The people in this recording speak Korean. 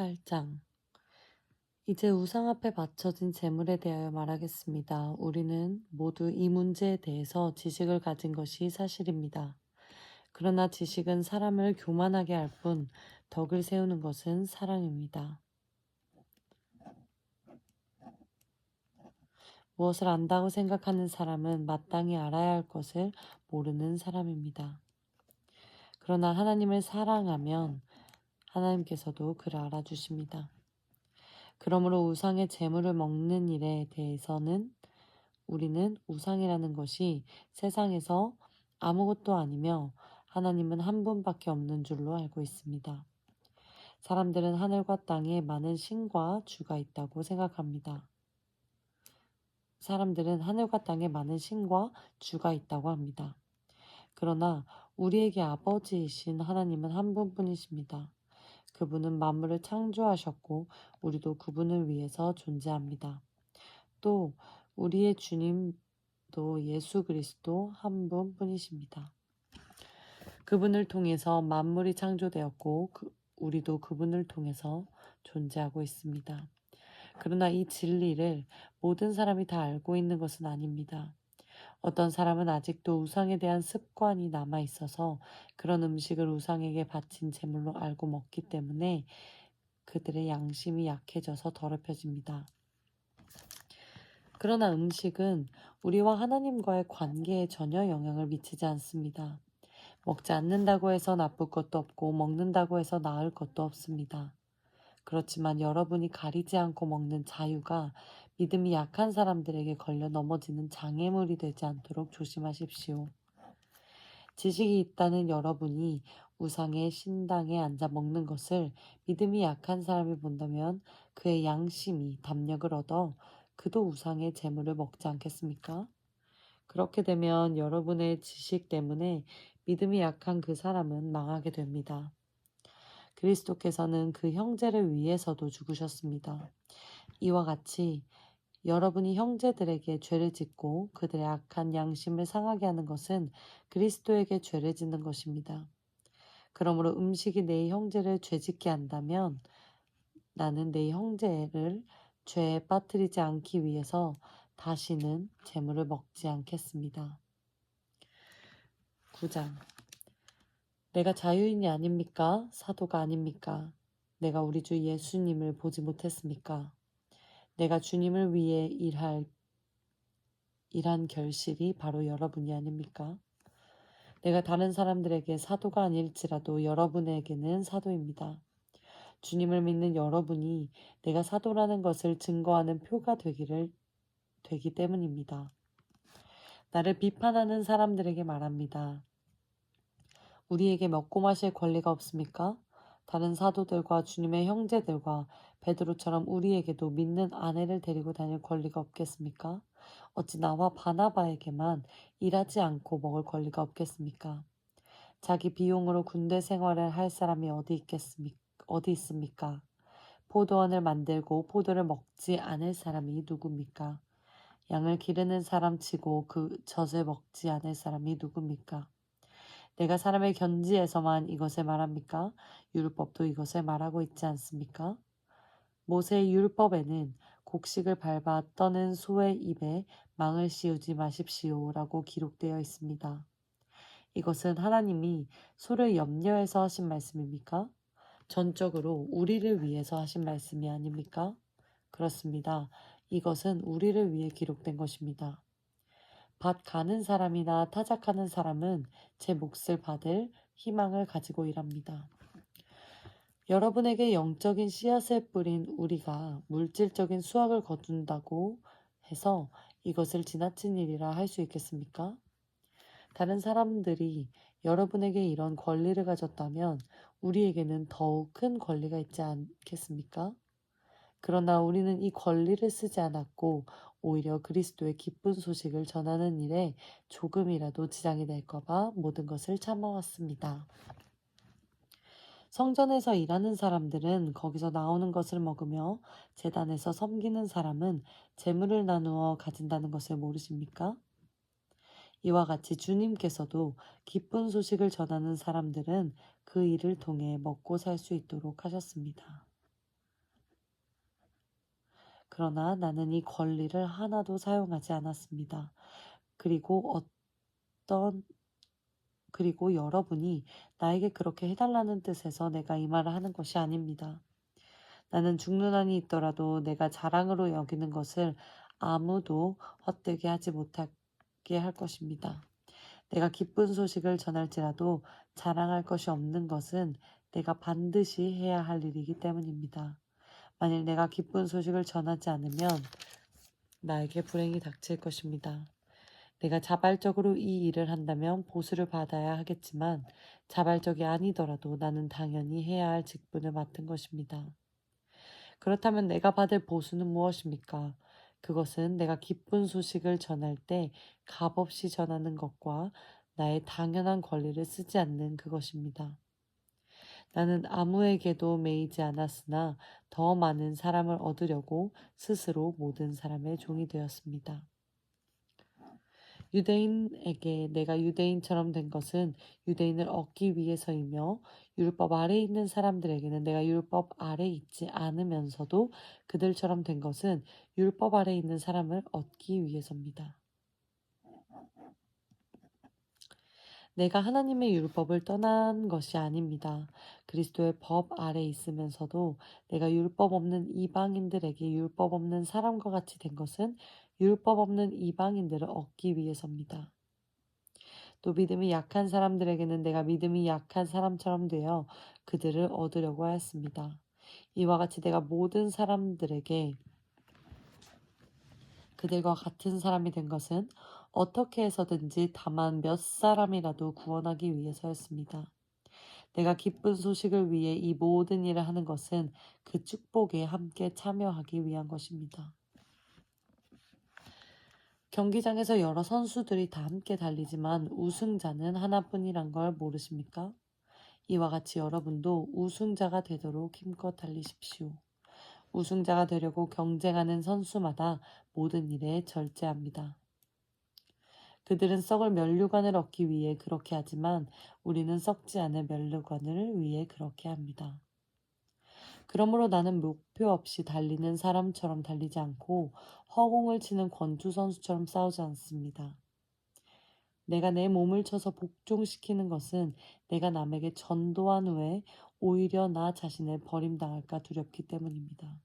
18장 이제 우상 앞에 바쳐진 재물에 대하여 말하겠습니다. 우리는 모두 이 문제에 대해서 지식을 가진 것이 사실입니다. 그러나 지식은 사람을 교만하게 할 뿐 덕을 세우는 것은 사랑입니다. 무엇을 안다고 생각하는 사람은 마땅히 알아야 할 것을 모르는 사람입니다. 그러나 하나님을 사랑하면 하나님께서도 그를 알아주십니다. 그러므로 우상의 재물을 먹는 일에 대해서는 우리는 우상이라는 것이 세상에서 아무것도 아니며 하나님은 한 분밖에 없는 줄로 알고 있습니다. 사람들은 하늘과 땅에 많은 신과 주가 있다고 생각합니다. 사람들은 하늘과 땅에 많은 신과 주가 있다고 합니다. 그러나 우리에게 아버지이신 하나님은 한 분뿐이십니다. 그분은 만물을 창조하셨고 우리도 그분을 위해서 존재합니다. 또 우리의 주님도 예수 그리스도 한 분뿐이십니다. 그분을 통해서 만물이 창조되었고 그, 우리도 그분을 통해서 존재하고 있습니다. 그러나 이 진리를 모든 사람이 다 알고 있는 것은 아닙니다. 어떤 사람은 아직도 우상에 대한 습관이 남아 있어서 그런 음식을 우상에게 바친 제물로 알고 먹기 때문에 그들의 양심이 약해져서 더럽혀집니다. 그러나 음식은 우리와 하나님과의 관계에 전혀 영향을 미치지 않습니다. 먹지 않는다고 해서 나쁠 것도 없고 먹는다고 해서 나을 것도 없습니다. 그렇지만 여러분이 가리지 않고 먹는 자유가 믿음이 약한 사람들에게 걸려 넘어지는 장애물이 되지 않도록 조심하십시오. 지식이 있다는 여러분이 우상의 신당에 앉아 먹는 것을 믿음이 약한 사람이 본다면 그의 양심이 담력을 얻어 그도 우상의 재물을 먹지 않겠습니까? 그렇게 되면 여러분의 지식 때문에 믿음이 약한 그 사람은 망하게 됩니다. 그리스도께서는 그 형제를 위해서도 죽으셨습니다. 이와 같이 여러분이 형제들에게 죄를 짓고 그들의 악한 양심을 상하게 하는 것은 그리스도에게 죄를 짓는 것입니다. 그러므로 음식이 내 형제를 죄짓게 한다면 나는 내 형제를 죄에 빠뜨리지 않기 위해서 다시는 재물을 먹지 않겠습니다. 9장 내가 자유인이 아닙니까? 사도가 아닙니까? 내가 우리 주 예수님을 보지 못했습니까? 내가 주님을 위해 일할 일한 결실이 바로 여러분이 아닙니까? 내가 다른 사람들에게 사도가 아닐지라도 여러분에게는 사도입니다. 주님을 믿는 여러분이 내가 사도라는 것을 증거하는 표가 되기를 되기 때문입니다. 나를 비판하는 사람들에게 말합니다. 우리에게 먹고 마실 권리가 없습니까? 다른 사도들과 주님의 형제들과 베드로처럼 우리에게도 믿는 아내를 데리고 다닐 권리가 없겠습니까? 어찌 나와 바나바에게만 일하지 않고 먹을 권리가 없겠습니까? 자기 비용으로 군대 생활을 할 사람이 어디 있겠습니까? 어디 있습니까? 포도원을 만들고 포도를 먹지 않을 사람이 누굽니까? 양을 기르는 사람 치고 그 젖을 먹지 않을 사람이 누굽니까? 내가 사람의 견지에서만 이것을 말합니까? 율법도 이것을 말하고 있지 않습니까? 모세의 율법에는 곡식을 밟아 떠는 소의 입에 망을 씌우지 마십시오라고 기록되어 있습니다. 이것은 하나님이 소를 염려해서 하신 말씀입니까? 전적으로 우리를 위해서 하신 말씀이 아닙니까? 그렇습니다. 이것은 우리를 위해 기록된 것입니다. 밭 가는 사람이나 타작하는 사람은 제 몫을 받을 희망을 가지고 일합니다. 여러분에게 영적인 씨앗을 뿌린 우리가 물질적인 수확을 거둔다고 해서 이것을 지나친 일이라 할 수 있겠습니까? 다른 사람들이 여러분에게 이런 권리를 가졌다면 우리에게는 더욱 큰 권리가 있지 않겠습니까? 그러나 우리는 이 권리를 쓰지 않았고 오히려 그리스도의 기쁜 소식을 전하는 일에 조금이라도 지장이 될까봐 모든 것을 참아왔습니다. 성전에서 일하는 사람들은 거기서 나오는 것을 먹으며 재단에서 섬기는 사람은 재물을 나누어 가진다는 것을 모르십니까? 이와 같이 주님께서도 기쁜 소식을 전하는 사람들은 그 일을 통해 먹고 살 수 있도록 하셨습니다. 그러나 나는 이 권리를 하나도 사용하지 않았습니다. 그리고 어떤 그리고 여러분이 나에게 그렇게 해달라는 뜻에서 내가 이 말을 하는 것이 아닙니다. 나는 죽는 한이 있더라도 내가 자랑으로 여기는 것을 아무도 헛되게 하지 못하게 할 것입니다. 내가 기쁜 소식을 전할지라도 자랑할 것이 없는 것은 내가 반드시 해야 할 일이기 때문입니다. 만일 내가 기쁜 소식을 전하지 않으면 나에게 불행이 닥칠 것입니다. 내가 자발적으로 이 일을 한다면 보수를 받아야 하겠지만 자발적이 아니더라도 나는 당연히 해야 할 직분을 맡은 것입니다. 그렇다면 내가 받을 보수는 무엇입니까? 그것은 내가 기쁜 소식을 전할 때 값없이 전하는 것과 나의 당연한 권리를 쓰지 않는 그것입니다. 나는 아무에게도 매이지 않았으나 더 많은 사람을 얻으려고 스스로 모든 사람의 종이 되었습니다. 유대인에게 내가 유대인처럼 된 것은 유대인을 얻기 위해서이며 율법 아래 있는 사람들에게는 내가 율법 아래 있지 않으면서도 그들처럼 된 것은 율법 아래 있는 사람을 얻기 위해서입니다. 내가 하나님의 율법을 떠난 것이 아닙니다. 그리스도의 법 아래 있으면서도 내가 율법 없는 이방인들에게 율법 없는 사람과 같이 된 것은 율법 없는 이방인들을 얻기 위해서입니다. 또 믿음이 약한 사람들에게는 내가 믿음이 약한 사람처럼 되어 그들을 얻으려고 하였습니다. 이와 같이 내가 모든 사람들에게 그들과 같은 사람이 된 것은 어떻게 해서든지 다만 몇 사람이라도 구원하기 위해서였습니다. 내가 기쁜 소식을 위해 이 모든 일을 하는 것은 그 축복에 함께 참여하기 위한 것입니다. 경기장에서 여러 선수들이 다 함께 달리지만 우승자는 하나뿐이란 걸 모르십니까? 이와 같이 여러분도 우승자가 되도록 힘껏 달리십시오. 우승자가 되려고 경쟁하는 선수마다 모든 일에 절제합니다. 그들은 썩을 면류관을 얻기 위해 그렇게 하지만 우리는 썩지 않을 면류관을 위해 그렇게 합니다. 그러므로 나는 목표 없이 달리는 사람처럼 달리지 않고 허공을 치는 권투 선수처럼 싸우지 않습니다. 내가 내 몸을 쳐서 복종시키는 것은 내가 남에게 전도한 후에 오히려 나 자신을 버림당할까 두렵기 때문입니다.